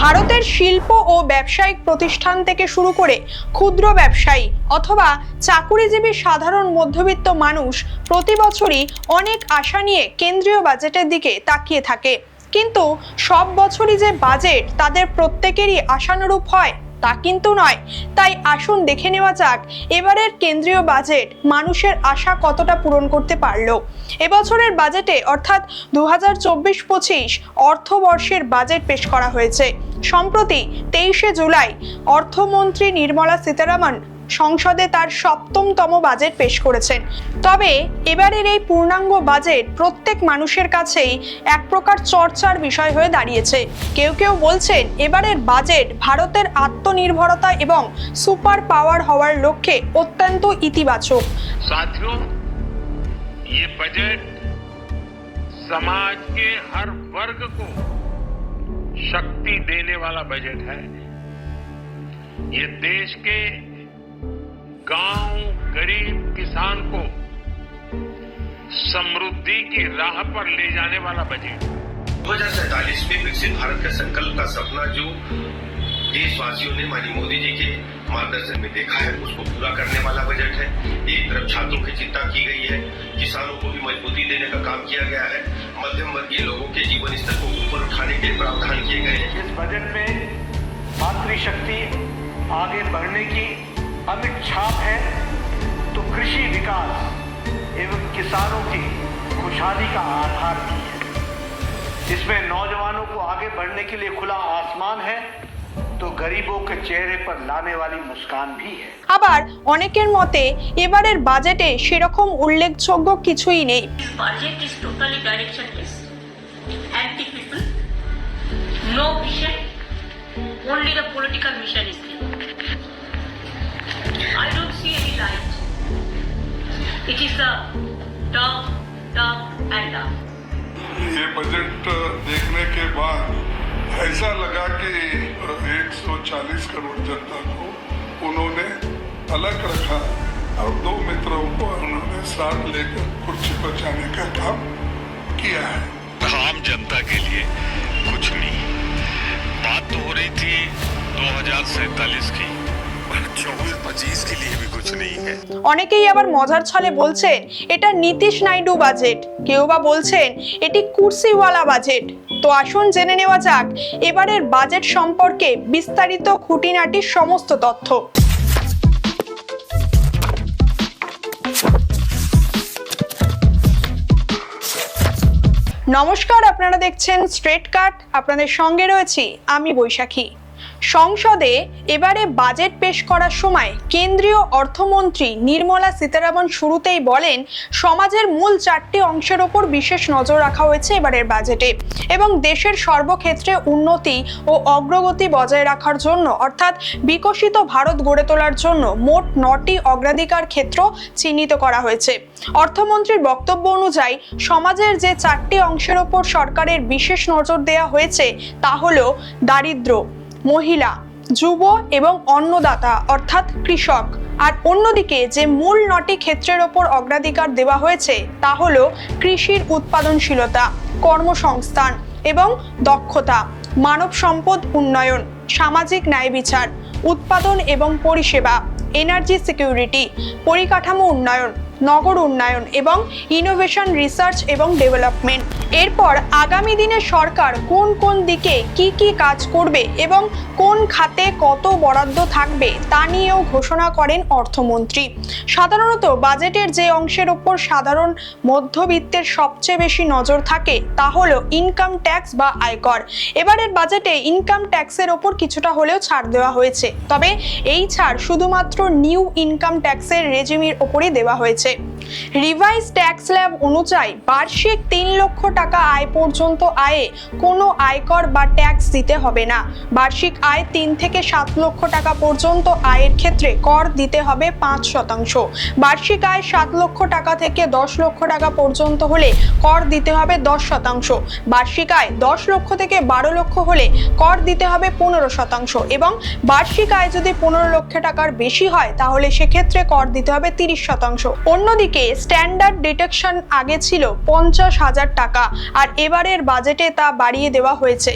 ভারতের শিল্প ও ব্যবসায়িক প্রতিষ্ঠান থেকে শুরু করে ক্ষুদ্র ব্যবসায়ী অথবা চাকুরিজীবী সাধারণ মধ্যবিত্ত মানুষ প্রতি বছরই অনেক আশা নিয়ে কেন্দ্রীয় বাজেটের দিকে তাকিয়ে থাকে। কিন্তু সব বছরই যে বাজেট তাদের প্রত্যেকেরই আশানুরূপ হয় তা কিন্তু নয়। তাই আসুন দেখে নেওয়া যাক, এবারের কেন্দ্রীয় বাজেট মানুষের আশা কতটা পূরণ করতে পারল। এবছরের বাজেটে অর্থাৎ দু হাজার চব্বিশ পঁচিশ অর্থবর্ষের বাজেট পেশ করা হয়েছে। সম্প্রতি তেইশে জুলাই অর্থমন্ত্রী নির্মলা সীতারামন সংসদে তার সপ্তমতম বাজেট পেশ করেছেন তবে এবারের এই পূর্ণাঙ্গ বাজেট প্রত্যেক মানুষের কাছেই এক প্রকার চর্চার বিষয় হয়ে দাঁড়িয়েছে কেউ কেউ বলছেন এবারের বাজেট ভারতের আত্মনির্ভরতা এবং সুপার পাওয়ার হওয়ার লক্ষ্যে অত্যন্ত ইতিবাচক साथियों ये बजट समाज के हर वर्ग को शक्ति देने वाला बजट है ये देश के गाँव गरीब किसान को समृद्धि की राह पर ले जाने वाला बजट। दो हज़ार सैतालीस में विकसित भारत का संकल्प का सपना जो देशवासियों ने माननीय मोदी जी के मार्गदर्शन में देखा है उसको पूरा करने वाला बजट है। एक तरफ़ छात्रों की चिंता की गई है किसानों को भी मजबूती देने का काम किया गया है मध्यम वर्गीय लोगों के जीवन स्तर को ऊपर उठाने के प्रावधान किए गए हैं। इस बजट में मातृशक्ति आगे बढ़ने की अमिट छाप है तो कृषि विकास एवं किसानों की खुशहाली का आधार भी है इसमें नौजवानों को आगे बढ़ने के लिए खुला आसमान है तो गरीबों के चेहरे पर लाने वाली मुस्कान भी है আবার অনেকের মতে এবারের বাজেটে সেরকম উল্লেখযোগ্য কিছুই নেই This budget is totally directionless. Anti-people. No vision. Only the political mission is there. I don't see any light. It is a dark, dark and dark. ये बजट देखने के बाद ऐसा लगा कि 140 करोड़ जनता को उन्होंने अलग रखा और दो मित्रों को उन्होंने साथ लेकर कुर्सी पर जाने का काम किया है आम जनता के लिए कुछ नहीं बात तो हो रही थी दो की অনেকেই আবার মজার ছলে বলছেন এটা নীতিশ নাইডু বাজেট কেউ বা বলছেন, এটি কুর্সিওয়ালা বাজেট তো আসুন জেনে নেওয়া যাক, এবারের বাজেট সম্পর্কে বিস্তারিত খুঁটিনাটির সমস্ত তথ্য। নমস্কার, আপনারা দেখছেন স্ট্রেট কাট আপনাদের সঙ্গে রয়েছি আমি বৈশাখী। সংসদে এবারে বাজেট পেশ করার সময় কেন্দ্রীয় অর্থমন্ত্রী নির্মলা সীতারামন শুরুতেই বলেন, সমাজের মূল চারটি অংশের ওপর বিশেষ নজর রাখা হয়েছে এবারের বাজেটে এবং দেশের সর্বক্ষেত্রে উন্নতি ও অগ্রগতি বজায় রাখার জন্য, অর্থাৎ বিকশিত ভারত গড়ে তোলার জন্য মোট নটি অগ্রাধিকার ক্ষেত্র চিহ্নিত করা হয়েছে। অর্থমন্ত্রীর বক্তব্য অনুযায়ী, সমাজের যে চারটি অংশের ওপর সরকারের বিশেষ নজর দেওয়া হয়েছে তা হলো দারিদ্র মহিলা, যুব এবং অন্নদাতা অর্থাৎ কৃষক। আর অন্যদিকে যে মূল নটি ক্ষেত্রের ওপর অগ্রাধিকার দেওয়া হয়েছে, তা হল কৃষির উৎপাদনশীলতা, কর্মসংস্থান এবং দক্ষতা, মানব সম্পদ উন্নয়ন, সামাজিক ন্যায় বিচার, উৎপাদন এবং পরিষেবা, এনার্জি সিকিউরিটি, পরিকাঠামো উন্নয়ন নগর উন্নয়ন এবং ইনোভেশন রিসার্চ এবং ডেভেলপমেন্ট এরপর আগামী দিনে সরকার কোন কোন দিকে কি কি কাজ করবে এবং কোন খাতে কত বরাদ্দ থাকবে তা নিয়েও ঘোষণা করেন অর্থমন্ত্রী। সাধারণত বাজেটের যে অংশের ওপর সাধারণ মধ্যবিত্তের সবচেয়ে বেশি নজর থাকে তা হলো ইনকাম ট্যাক্স বা আয়কর। এবারের বাজেটে ইনকাম ট্যাক্সের ওপর কিছুটা হলেও ছাড় দেওয়া হয়েছে। তবে এই ছাড় শুধুমাত্র নিউ ইনকাম ট্যাক্সের রেজিমির ওপরই দেওয়া হয়েছে। রিভাইজ ট্যাক্স ল্যাব অনুযায়ী বার্ষিক তিন লক্ষ টাকা আয় পর্যন্ত আয়ে কোনো আয়কর বা ট্যাক্স দিতে হবে না। বার্ষিক আয় তিন থেকে সাত লক্ষ টাকা পর্যন্ত আয়ের ক্ষেত্রে কর দিতে হবে পাঁচ শতাংশ। বার্ষিক আয় সাত লক্ষ টাকা থেকে দশ লক্ষ টাকা পর্যন্ত হলে কর দিতে হবে দশ শতাংশ। বার্ষিক আয় দশ লক্ষ থেকে বারো লক্ষ হলে কর দিতে হবে পনেরো শতাংশ এবং বার্ষিক আয় যদি পনেরো লক্ষ টাকার বেশি হয় তাহলে সেক্ষেত্রে কর দিতে হবে তিরিশ শতাংশ। অন্যদিকে স্ট্যান্ডার্ড ডিটেকশন আগে ছিল পঞ্চাশ হাজার টাকা, আর এবারের বাজেটে তা বাড়িয়ে দেওয়া হয়েছে।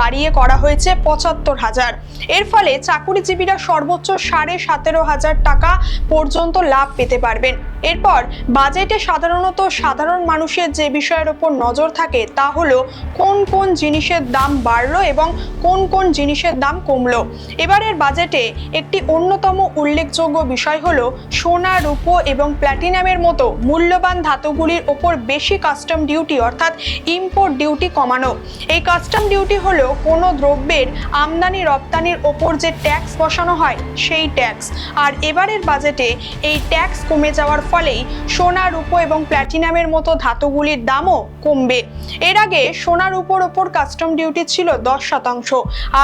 বাড়িয়ে করা হয়েছে পঁচাত্তর হাজার। এর ফলে চাকুরিজীবীরা সর্বোচ্চ সাড়ে সতেরো হাজার টাকা পর্যন্ত লাভ পেতে পারবেন। এরপর বাজেটে সাধারণত সাধারণ মানুষের যে বিষয়ের ওপর নজর থাকে তা হলো কোন কোন জিনিসের দাম বাড়লো এবং কোন কোন জিনিসের দাম কমলো। এবারের বাজেটে একটি অন্যতম উল্লেখযোগ্য বিষয় হলো সোনা, রূপো এবং প্ল্যাটিনামের মতো মূল্যবান ধাতুগুলির ওপর বেশি কাস্টম ডিউটি অর্থাৎ ইম্পোর্ট ডিউটি কমানো। এই কাস্টম ডিউটি হলো কোনো দ্রব্যের আমদানি, রপ্তানির ওপর যে ট্যাক্স বসানো হয় সেই ট্যাক্স। আর এবারের বাজেটে এই ট্যাক্স কমে যাওয়ার ফলেই সোনা, রূপো এবং প্ল্যাটিনামের মতো ধাতুগুলির দামও কমবে। এর আগে সোনা রূপোর ওপর কাস্টম ডিউটি ছিল দশ শতাংশ,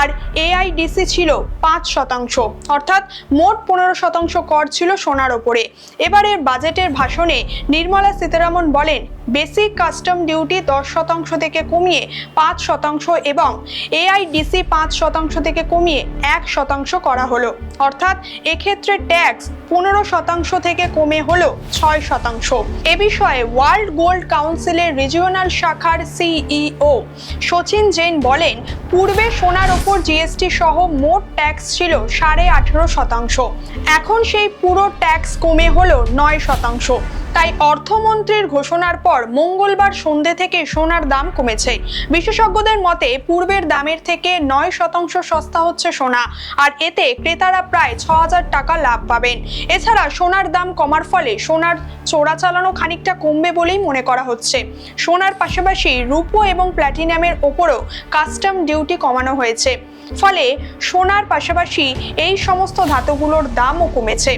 আর এআইডিসি ছিল পাঁচ শতাংশ। অর্থাৎ মোট পনেরো শতাংশ কর ছিল সোনার ওপরে। এবারের বাজেটের ভাষণে নির্মলা সীতারামন বলেন বেসিক কাস্টম ডিউটি দশ শতাংশ থেকে কমিয়ে পাঁচ শতাংশ এবং এআইডিসি পাঁচ শতাংশ থেকে কমিয়ে এক শতাংশ করা হলো। অর্থাৎ এক্ষেত্রে ট্যাক্স পনেরো শতাংশ থেকে কমে হলো ছয় শতাংশ। এ বিষয়ে ওয়ার্ল্ড গোল্ড কাউন্সিলের রিজিওনাল শাখার সিইও সচিন জৈন বলেন, পূর্বে সোনার ওপর জিএসটি সহ মোট ট্যাক্স ছিল সাড়ে আঠেরো শতাংশ। এখন সেই পুরো ট্যাক্স কমে হলো নয় শতাংশ। তাই অর্থমন্ত্রীর ঘোষণার পর মঙ্গলবার সন্ধে থেকে সোনার দাম কমেছে। বিশেষজ্ঞদের মতে, পূর্বের দামের থেকে নয় শতাংশ সস্তা হচ্ছে সোনা, আর এতে ক্রেতারা প্রায় ছ হাজার টাকা লাভ পাবেন। এছাড়া সোনার দাম কমার ফলে সোনার চোরাচালানো খানিকটা কমবে বলেই মনে করা হচ্ছে। সোনার পাশাপাশি রূপো এবং প্ল্যাটিনামের ওপরও কাস্টম ডিউটি কমানো হয়েছে। ফলে সোনার পাশাপাশি এই সমস্ত ধাতুগুলোর দামও কমেছে।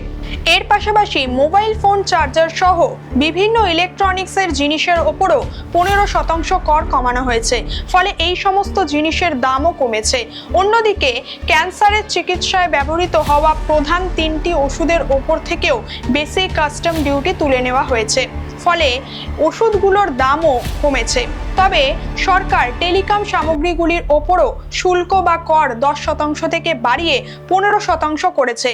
এর পাশাপাশি মোবাইল ফোন চার্জার সহ বিভিন্ন ইলেকট্রনিক্সের জিনিসের ওপরও পনেরো শতাংশ কর কমানো হয়েছে। ফলে এই সমস্ত জিনিসের দামও কমেছে। অন্যদিকে ক্যান্সারের চিকিৎসায় ব্যবহৃত হওয়া প্রধান তিনটি ওষুধের ওপর থেকেও বেসিক কাস্টম ডিউটি তুলে নেওয়া হয়েছে। ফলে ওষুধগুলোর দামও কমেছে। তবে সরকার টেলিকম সামগ্রীগুলির ওপরও শুল্ক বা কর দশ শতাংশ থেকে বাড়িয়ে পনেরো শতাংশ করেছে।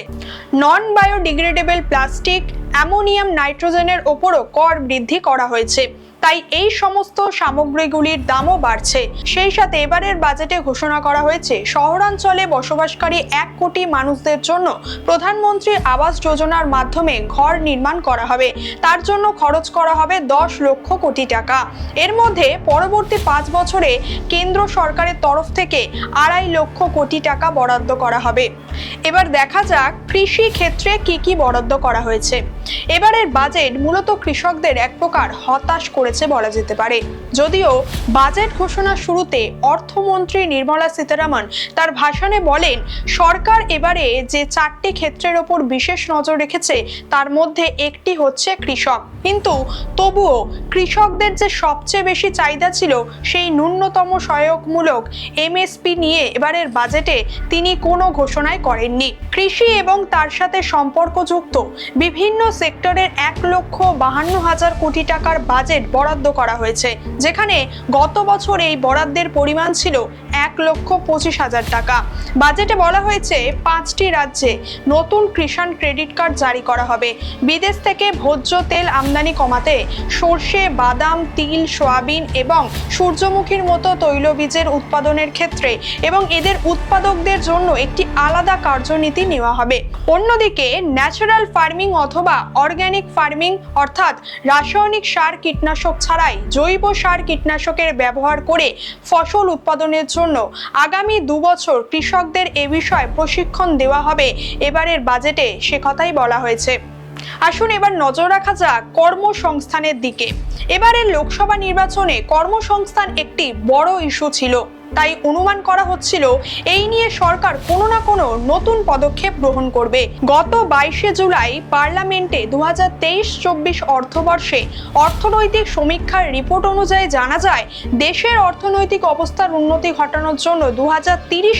নন বায়োডিগ্রেডেবল প্লাস্টিক অ্যামোনিয়াম নাইট্রোজেনের ওপরও কর বৃদ্ধি করা হয়েছে। তাই এই সমস্ত সামগ্রীগুলির দামও বাড়ছে। সেই সাথে এবারের বাজেটে ঘোষণা করা হয়েছে, শহরাঞ্চলে বসবাসকারী এক কোটি মানুষদের জন্য প্রধানমন্ত্রী আবাস যোজনার মাধ্যমে ঘর নির্মাণ করা হবে। তার জন্য খরচ করা হবে দশ লক্ষ কোটি টাকা। এর মধ্যে পরবর্তী পাঁচ বছরে কেন্দ্র সরকারের তরফ থেকে আড়াই লক্ষ কোটি টাকা বরাদ্দ করা হবে। এবার দেখা যাক কৃষি ক্ষেত্রে কি কি বরাদ্দ করা হয়েছে। এবারের বাজেট মূলত কৃষকদের এক প্রকার হতাশ করেছে বলা যেতে পারে। যদিও বাজেট ঘোষণার শুরুতে অর্থমন্ত্রী নির্মলা সীতারামন তার ভাষণে বলেন, সরকার এবারে যে চারটি ক্ষেত্রের ওপর বিশেষ নজর রেখেছে, তার মধ্যে একটি হচ্ছে কৃষক। কিন্তু তবুও কৃষকদের যে সবচেয়ে বেশি চাহিদা ছিল, সেই ন্যূনতম সহায়কমূলক এমএসপি নিয়ে এবারের বাজেটে তিনি কোনো ঘোষণাই করেননি। কৃষি এবং তার সাথে সম্পর্কযুক্ত বিভিন্ন সেক্টরের এক লক্ষ বাহান্ন হাজার কোটি টাকার বাজেট বরাদ্দ করা হয়েছে, যেখানে গত বছর এই বরাদ্দের পরিমাণ ছিল এক লক্ষ পঁচিশ হাজার টাকা। বাজেটে বলা হয়েছে পাঁচটি রাজ্যে নতুন কিষাণ ক্রেডিট কার্ড জারি করা হবে। বিদেশ থেকে ভোজ্য তেল আমদানি কমাতে সর্ষে, বাদাম, তিল, সয়াবিন এবং সূর্যমুখীর মতো তৈলবীজের উৎপাদনের ক্ষেত্রে এবং এদের উৎপাদকদের জন্য একটি আলাদা কার্যনীতি নেওয়া হবে। অন্যদিকে ন্যাচারাল ফার্মিং অথবা অর্গ্যানিক ফার্মিং অর্থাৎ রাসায়নিক সার কীটনাশক ছাড়াই জৈব সার কীটনাশকের ব্যবহার করে ফসল উৎপাদনের জন্য আগামী দুবছর কৃষকদের এ বিষয়ে প্রশিক্ষণ দেওয়া হবে। এবারের বাজেটে সে কথাই বলা হয়েছে। আসুন এবার নজর রাখা যাক কর্মসংস্থানের দিকে। এবারের লোকসভা নির্বাচনে কর্মসংস্থান একটি বড় ইস্যু ছিল। তাই অনুমান করা হচ্ছিল এই নিয়ে সরকার কোনো না কোনো নতুন পদক্ষেপ গ্রহণ করবে। গত বাইশে জুলাই পার্লামেন্টে দু হাজার তেইশ চব্বিশ অর্থবর্ষে অর্থনৈতিক সমীক্ষার রিপোর্ট অনুযায়ী জানা যায়, দেশের অর্থনৈতিক অবস্থার উন্নতি ঘটানোর জন্য দু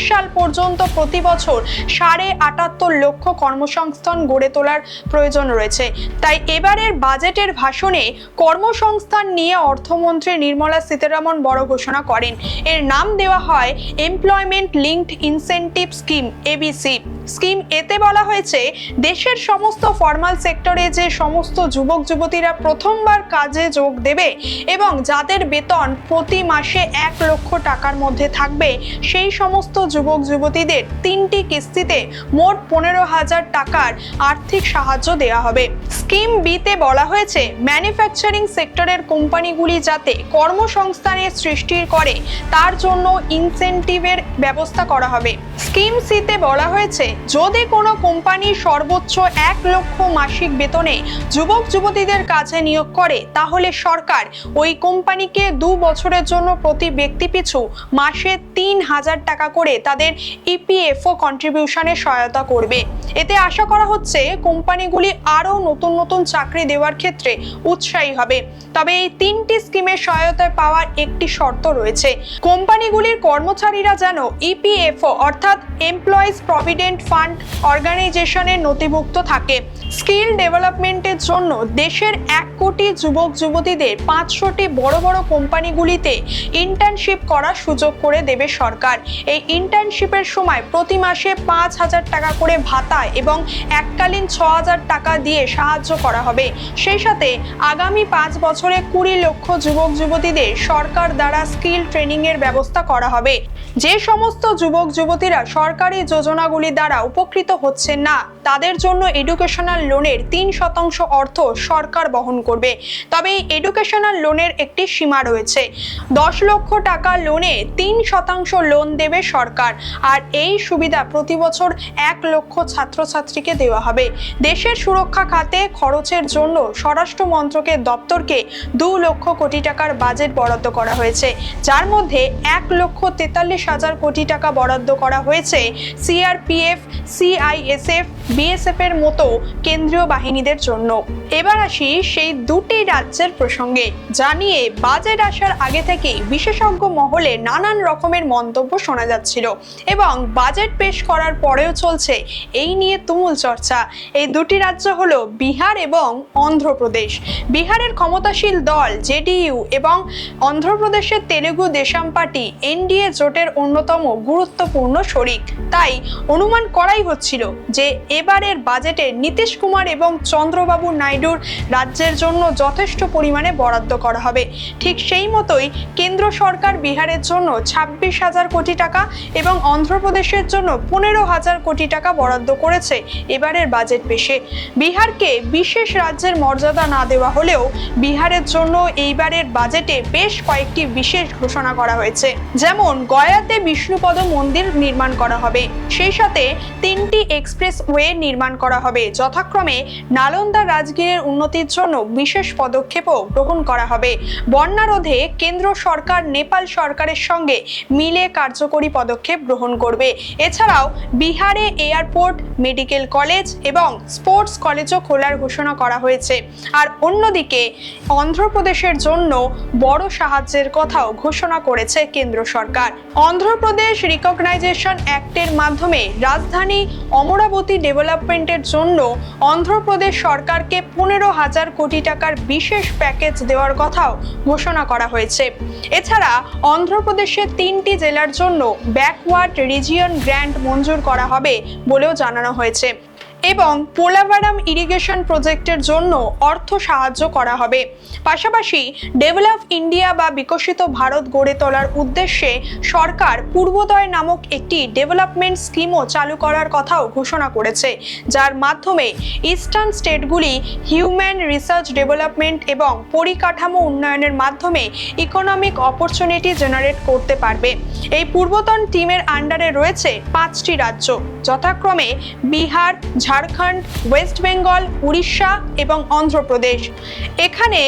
সাল পর্যন্ত প্রতি বছর সাড়ে আটাত্তর লক্ষ কর্মসংস্থান গড়ে তোলার প্রয়োজন রয়েছে। তাই এবারের বাজেটের ভাষণে কর্মসংস্থান নিয়ে অর্থমন্ত্রী নির্মলা সীতারামন বড় ঘোষণা করেন। এর নাম দেওয়া হয় employment linked incentive scheme ABC scheme এতে বলা হয়েছে, দেশের সমস্ত ফর্মাল সেক্টরে যে সমস্ত যুবক যুবতীরা প্রথমবার কাজে যোগ দেবে এবং যাদের বেতন প্রতি মাসে এক লক্ষ টাকার মধ্যে থাকবে, সেই সমস্ত যুবক যুবতীদের তিনটি কিস্তিতে মোট পনেরো হাজার টাকার আর্থিক সাহায্য দেওয়া হবে। স্কিম বিতে বলা হয়েছে ম্যানুফ্যাকচারিং সেক্টরের কোম্পানিগুলি যাতে কর্মসংস্থানের সৃষ্টি করে, তার জন্য ইনসেন্টিভের ব্যবস্থা করা হবে। স্কিম সিতে বলা হয়েছে, যদি কোনো কোম্পানি সর্বোচ্চ এক লক্ষ মাসিক বেতনে যুবক যুবতীদের কাজে নিয়োগ করে, তাহলে সরকার ওই কোম্পানিকে দু বছরের জন্য প্রতি ব্যক্তি পিছু মাসে তিন হাজার টাকা করে তাদের E ইপিএফও কন্ট্রিবিউশনে সহায়তা করবে। এতে আশা করা হচ্ছে কোম্পানিগুলি আরও নতুন নতুন চাকরি দেওয়ার ক্ষেত্রে উৎসাহী হবে। তবে এই তিনটি স্কিমের সহায়তায় পাওয়ার একটি শর্ত রয়েছে। কোম্পানিগুলির কর্মচারীরা যেন ইপিএফও অর্থাৎ এমপ্লয়িজ প্রভিডেন্ট ফান্ড অর্গানাইজেশনের নথিভুক্ত থাকে। স্কিল ডেভেলপমেন্টের জন্য দেশের এক কোটি যুবক যুবতীদের পাঁচশোটি বড় বড় কোম্পানিগুলিতে ইন্টার্নশিপ করার সুযোগ করে দেবে সরকার। এই ইন্টার্নশিপের সময় প্রতি মাসে পাঁচ হাজার টাকা করে ভাতা এবং এককালীন ছ হাজার টাকা দিয়ে সাহায্য করা হবে। সেই সাথে আগামী পাঁচ বছরে কুড়ি লক্ষ যুবক যুবতীদের সরকার দ্বারা স্কিল ট্রেনিংয়ের ব্যবস্থা করা হবে। যে সমস্ত যুবক, যুবতীরা সরকারি যোজনাগুলি দ্বারা উপকৃত হচ্ছেন না, তাদের জন্য এডুকেশনাল লোনের তিন শতাংশ অর্থ সরকার বহন করবে। তবে এই এডুকেশনাল লোনের একটি সীমা রয়েছে। দশ লক্ষ টাকা লোনে তিন শতাংশ লোন দেবে সরকার, আর এই সুবিধা প্রতি বছর এক লক্ষ ছাত্রছাত্রীকে দেওয়া হবে। দেশের সুরক্ষা খাতে খরচের জন্য স্বরাষ্ট্র মন্ত্রকের দপ্তরকে দু লক্ষ কোটি টাকার বাজেট বরাদ্দ করা হয়েছে, যার মধ্যে এক লক্ষ তেতাল্লিশ হাজার কোটি টাকা বরাদ্দ করা হয়েছে সিআরপিএফ, সিআইএসএফ বিএসএফ এর মতো কেন্দ্রীয় বাহিনীদের জন্য। এবার আসি সেই দুটি রাজ্যের প্রসঙ্গে। জানিয়ে বাজেট আসার আগে থেকেই বিশেষজ্ঞ মহলে নানান রকমের মন্তব্য শোনা যাচ্ছিল এবং বাজেট পেশ করার পরেও চলছে এই নিয়ে তুমুল চর্চা। এই দুটি রাজ্য হলো বিহার এবং অন্ধ্রপ্রদেশ। বিহারের ক্ষমতাশীল দল, জেডিইউ এবং অন্ধ্রপ্রদেশের তেলেগু দেশাম পার্টি এনডিএ জোটের অন্যতম গুরুত্বপূর্ণ শরিক। তাই অনুমান করাই হচ্ছিল যে এবারের বাজেটে নীতিশ কুমার এবং চন্দ্রবাবু নাইডুর রাজ্যের জন্য যথেষ্ট পরিমাণে বরাদ্দ করা হবে। ঠিক সেই মতোই কেন্দ্র সরকার বিহারের জন্য ছাব্বিশ হাজার কোটি টাকা এবং অন্ধ্রপ্রদেশের জন্য পনেরো হাজার কোটি টাকা বরাদ্দ করেছে এবারের বাজেট পেশে। বিহারকে বিশেষ রাজ্যের মর্যাদা না দেওয়া হলেও বিহারের জন্য এইবারের বাজেটে বেশ কয়েকটি বিশেষ ঘোষণা করা হয়েছে। যেমন গয়াতে বিষ্ণুপদ মন্দির নির্মাণ করা হবে, সেই সাথে তিনটি এক্সপ্রেস ওয়ে নির্মাণ করা হবে। যথাক্রমে নালন্দা রাজগীরের উন্নতির জন্য বিশেষ পদক্ষেপও গ্রহণ করা হবে। বন্যা রোধে কেন্দ্র সরকার নেপাল সরকারের সঙ্গে মিলে কার্যকরী পদক্ষেপ গ্রহণ করবে। এছাড়াও বিহারে এয়ারপোর্ট, মেডিকেল কলেজ এবং স্পোর্টস কলেজও খোলার ঘোষণা করা হয়েছে। আর অন্যদিকে অন্ধ্রপ্রদেশের জন্য বড় সাহায্যের কথাও ঘোষণা করেছে কেন্দ্র সরকার। অন্ধ্রপ্রদেশ রিকগনাইজেশন অ্যাক্টের মাধ্যমে রাজধানী অমরাবতী ডেভেলপমেন্টের জন্য অন্ধ্রপ্রদেশ সরকারকে পনেরো হাজার কোটি টাকার বিশেষ প্যাকেজ দেওয়ার কথাও ঘোষণা করা হয়েছে। এছাড়া অন্ধ্রপ্রদেশের তিনটি জেলার জন্য ব্যাকওয়ার্ড রিজিয়ন গ্র্যান্ট মঞ্জুর করা হবে বলেও জানানো হয়েছে। এবং পোলাভারাম ইরিগেশন প্রজেক্টের জন্য অর্থ সাহায্য করা হবে। পাশাপাশি ডেভেলপ ইন্ডিয়া বা বিকশিত ভারত গড়ে তোলার উদ্দেশ্যে সরকার পূর্বোদয় নামক একটি ডেভেলপমেন্ট স্কিমও চালু করার কথাও ঘোষণা করেছে, যার মাধ্যমে ইস্টার্ন স্টেটগুলি হিউম্যান রিসার্চ ডেভেলপমেন্ট এবং পরিকাঠামো উন্নয়নের মাধ্যমে ইকোনমিক অপরচুনিটি জেনারেট করতে পারবে। এই পূর্বতন টিমের আন্ডারে রয়েছে পাঁচটি রাজ্য, যথাক্রমে বিহার ঝাড়খণ্ড, ওয়েস্ট বেঙ্গল, উড়িষ্যা এবং অন্ধ্রপ্রদেশ। এখানে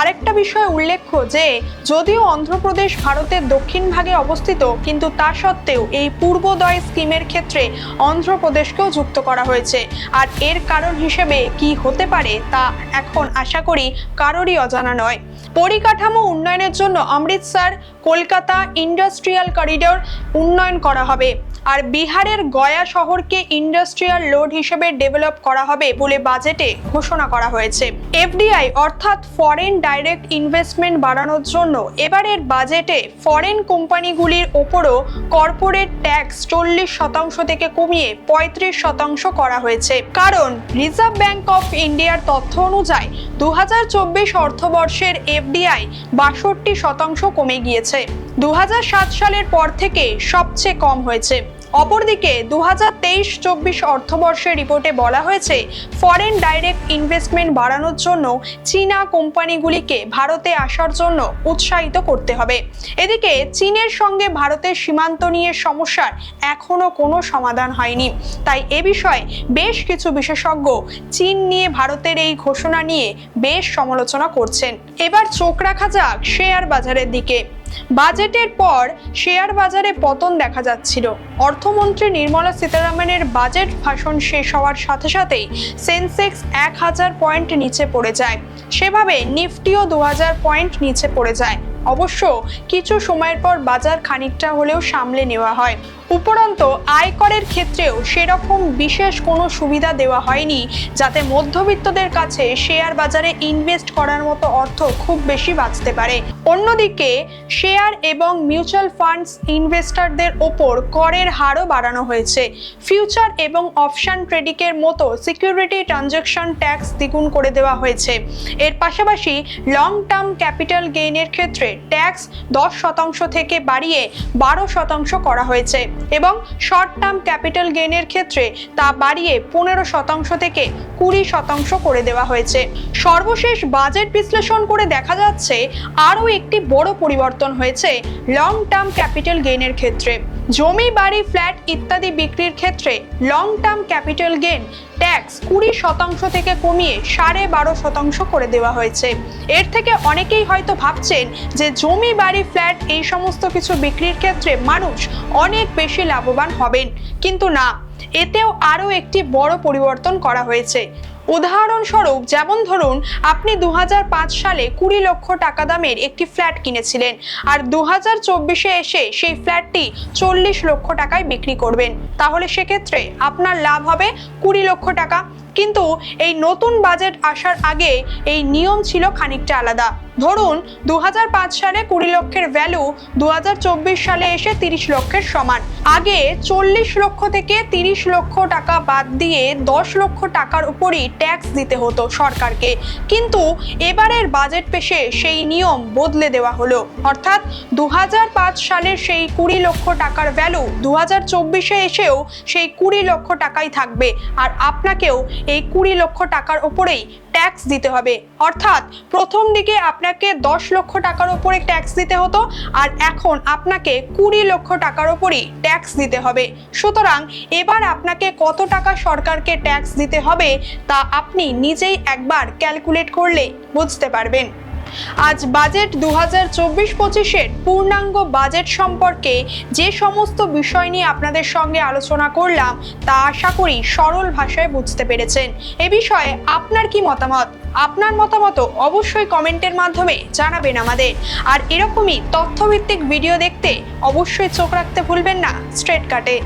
আরেকটা বিষয় উল্লেখ্য যে, যদিও অন্ধ্রপ্রদেশ ভারতের দক্ষিণ ভাগে অবস্থিত, কিন্তু তা সত্ত্বেও এই পূর্বোদয় স্কিমের ক্ষেত্রে অন্ধ্রপ্রদেশকেও যুক্ত করা হয়েছে। আর এর কারণ হিসেবে কি হতে পারে তা এখন আশা করি কারোরই অজানা নয়। পরিকাঠামো উন্নয়নের জন্য অমৃতসর, কলকাতা ইন্ডাস্ট্রিয়াল করিডোর উন্নয়ন করা হবে। আর বিহারের গয়া শহরকে ইন্ডাস্ট্রিয়াল লোড হিসেবে ডেভেলপ করা হবে বলে বাজেটে ঘোষণা করা হয়েছে। এফডিআই অর্থাৎ ফরেন ডাইরেক্ট ইনভেস্টমেন্ট বাড়ানোর জন্য এবারের বাজেটে ফরেন কোম্পানিগুলির ওপরও কর্পোরেট ট্যাক্স চল্লিশ শতাংশ থেকে কমিয়ে পঁয়ত্রিশ শতাংশ করা হয়েছে। কারণ রিজার্ভ ব্যাংক অফ ইন্ডিয়ার তথ্য অনুযায়ী দু হাজার চব্বিশ অর্থবর্ষের এফডিআই বাষট্টি শতাংশ কমে গিয়েছে। দু হাজার সাত সালের পর থেকে সবচেয়ে কম হয়েছে। অপরদিকে দু হাজার তেইশ চব্বিশ অর্থবর্ষের রিপোর্টে বলা হয়েছে ফরেন ডাইরেক্ট ইনভেস্টমেন্ট বাড়ানোর জন্য চীনা কোম্পানিগুলিকে ভারতে আসার জন্য উৎসাহিত করতে হবে। এদিকে চীনের সঙ্গে ভারতের সীমান্ত নিয়ে সমস্যার এখনও কোনো সমাধান হয়নি। তাই এ বিষয়ে বেশ কিছু বিশেষজ্ঞ চীন নিয়ে ভারতের এই ঘোষণা নিয়ে বেশ সমালোচনা করছেন। এবার চোখ রাখা যাক শেয়ার বাজারের দিকে। বাজেটের পর শেয়ার বাজারে পতন দেখা যাচ্ছিল। অর্থমন্ত্রী নির্মলা সীতারামনের বাজেট ভাষণ শেষ হওয়ার সাথে সাথেই সেন্সেক্স এক হাজার পয়েন্ট নিচে পড়ে যায়। সেভাবে নিফটিও দু হাজার পয়েন্ট নিচে পড়ে যায়। অবশ্য কিছু সময়ের পর বাজার খানিকটা হলেও সামলে নেওয়া হয়। উপরন্ত আয়করের ক্ষেত্রেও সেরকম বিশেষ কোনো সুবিধা দেওয়া হয়নি, যাতে মধ্যবিত্তদের কাছে শেয়ার বাজারে ইনভেস্ট করার মতো অর্থ খুব বেশি বাঁচতে পারে। অন্যদিকে, শেয়ার এবং মিউচুয়াল ফান্ডস ইনভেস্টরদের ওপর করের হারও বাড়ানো হয়েছে। ফিউচার এবং অপশান ট্রেডিংয়ের মতো সিকিউরিটি ট্রানজাকশন ট্যাক্স দ্বিগুণ করে দেওয়া হয়েছে। এর পাশাপাশি লং টার্ম ক্যাপিটাল গেইনের ক্ষেত্রে ট্যাক্স দশ শতাংশ থেকে বাড়িয়ে বারো শতাংশ করা হয়েছে। এবং শর্ট টার্ম ক্যাপিটাল গেইনের ক্ষেত্রে তা বাড়িয়ে পনেরো শতাংশ থেকে কুড়ি শতাংশ করে দেওয়া হয়েছে। সর্বশেষ বাজেট বিশ্লেষণ করে দেখা যাচ্ছে আরও একটি বড় পরিবর্তন হয়েছে লং টার্ম ক্যাপিটাল গেইনের ক্ষেত্রে। জমি, বাড়ি ফ্ল্যাট ইত্যাদি বিক্রির ক্ষেত্রে long term capital gain tax কুড়ি শতাংশ থেকে কমিয়ে সাড়ে বারো শতাংশ করে দেওয়া হয়েছে। এর থেকে অনেকেই হয়তো ভাবছেন যে জমি, বাড়ি, ফ্ল্যাট এই সমস্ত কিছু বিক্রির ক্ষেত্রে মানুষ অনেক বেশি লাভবান হবেন। কিন্তু না, এতেও আরও একটি বড় পরিবর্তন করা হয়েছে। উদাহরণস্বরূপ, যেমন ধরুন, আপনি দু হাজার পাঁচ সালে কুড়ি লক্ষ টাকা দামের একটি ফ্ল্যাট কিনেছিলেন আর দু হাজার চব্বিশে এসে সেই ফ্ল্যাটটি চল্লিশ লক্ষ টাকায় বিক্রি করবেন। তাহলে সেক্ষেত্রে আপনার লাভ হবে কুড়ি লক্ষ টাকা। কিন্তু এই নতুন বাজেট আসার আগে এই নিয়ম ছিল খানিকটা আলাদা। ধরুন দু হাজার পাঁচ সালে কুড়ি লক্ষের ভ্যালু দু হাজার চব্বিশ সালে এসে তিরিশ লক্ষের সমান। আগে চল্লিশ লক্ষ থেকে তিরিশ লক্ষ টাকা বাদ দিয়ে দশ লক্ষ টাকার উপরই ট্যাক্স দিতে হতো সরকারকে। কিন্তু এবারের বাজেট পেশে সেই নিয়ম বদলে দেওয়া হলো। অর্থাৎ দু হাজার পাঁচ সালের সেই কুড়ি লক্ষ টাকার ভ্যালু দু হাজার চব্বিশে এসেও সেই কুড়ি লক্ষ টাকাই থাকবে। আর আপনাকেও এই কুড়ি লক্ষ টাকার উপরেই ট্যাক্স দিতে হবে। অর্থাৎ প্রথম দিকে আপনাকে দশ লক্ষ টাকার উপরে ট্যাক্স দিতে হতো আর এখন আপনাকে কুড়ি লক্ষ টাকার উপরই ট্যাক্স দিতে হবে। সুতরাং এবার আপনাকে কত টাকা সরকারকে ট্যাক্স দিতে হবে তা আপনি নিজেই একবার ক্যালকুলেট করলে বুঝতে পারবেন। আজ বাজেট দু হাজার চব্বিশ পঁচিশের পূর্ণাঙ্গ বাজেট সম্পর্কে যে সমস্ত বিষয় নিয়ে আপনাদের সঙ্গে আলোচনা করলাম, তা আশা করি সরল ভাষায় বুঝতে পেরেছেন। এ বিষয়ে আপনার কি মতামত? আপনার মতামত অবশ্যই কমেন্টের মাধ্যমে জানাবেন আমাদের। আর এরকমই তথ্যভিত্তিক ভিডিও দেখতে অবশ্যই চোখ রাখতে ভুলবেন না স্ট্রেট কাটে